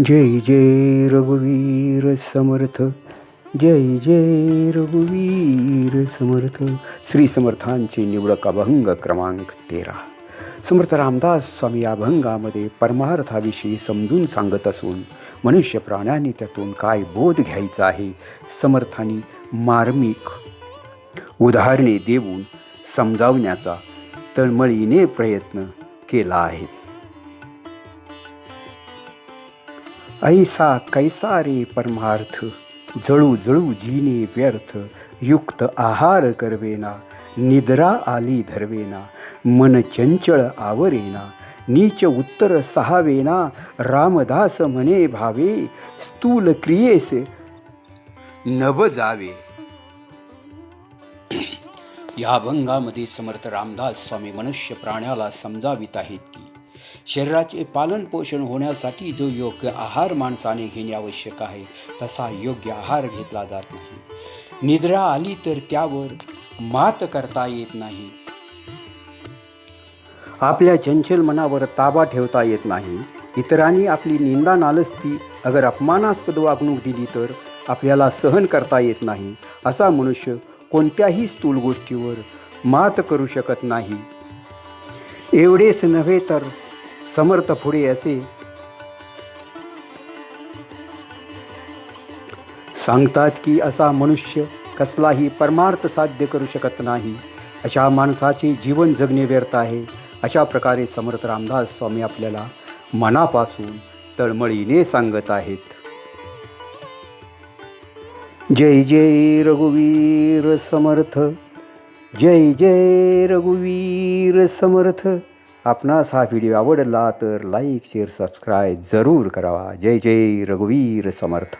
जय जय रघुवीर समर्थ जय जय रघुवीर समर्थ. श्री समर्थांचे निवडक अभंग क्रमांक तेरा. समर्थ रामदास स्वामी या अभंगामध्ये परमार्थाविषयी समजून सांगत असून मनुष्य प्राण्यांनी त्यातून काय बोध घ्यायचा आहे समर्थाने मार्मिक उदाहरणे देऊन समजावण्याचा तळमळीने प्रयत्न केला आहे. ऐसा कैसा रे परमार्थ जळू जळू जीने व्यर्थ युक्त आहार करवेना निद्रा आली धरवेना मन चंचळ आवरेना नीच उत्तर सहावेना रामदास म्हणे भावे स्थूल क्रियेस नभ जावे। या अभंगामध्ये समर्थ रामदास स्वामी मनुष्य प्राण्याला समजावित आहेत की शरीराचे पालन पोषण होण्यासाठी जो योग्य आहार माणसाने घेणे आवश्यक आहे तसा योग्य आहार घेतला जात नाही. निद्रा आली तर त्यावर मात करता येत नाही. आपल्या चंचल मनावर ताबा ठेवता येत नाही. इतरांनी आपली निंदा नालसती अगर अपमानास्पद वागणूक दिली तर आपल्याला सहन करता येत नाही. असा मनुष्य कोणत्याही स्थूल गोष्टीवर मात करू शकत नाही. एवढेच नव्हे तर समर्थ पुढे असे सांगतात की असा मनुष्य कसलाही परमार्थ साध्य करू शकत नाही. अशा माणसाचे जीवन जगणे व्यर्थ आहे. अशा प्रकारे समर्थ रामदास स्वामी आपल्याला मनापासून तळमळीने सांगत आहेत. जय जय रघुवीर समर्थ. जय जय रघुवीर समर्थ. आपणास हा व्हिडिओ आवडला तर लाईक शेअर सबस्क्राईब जरूर करावा। जय जय रघुवीर समर्थ।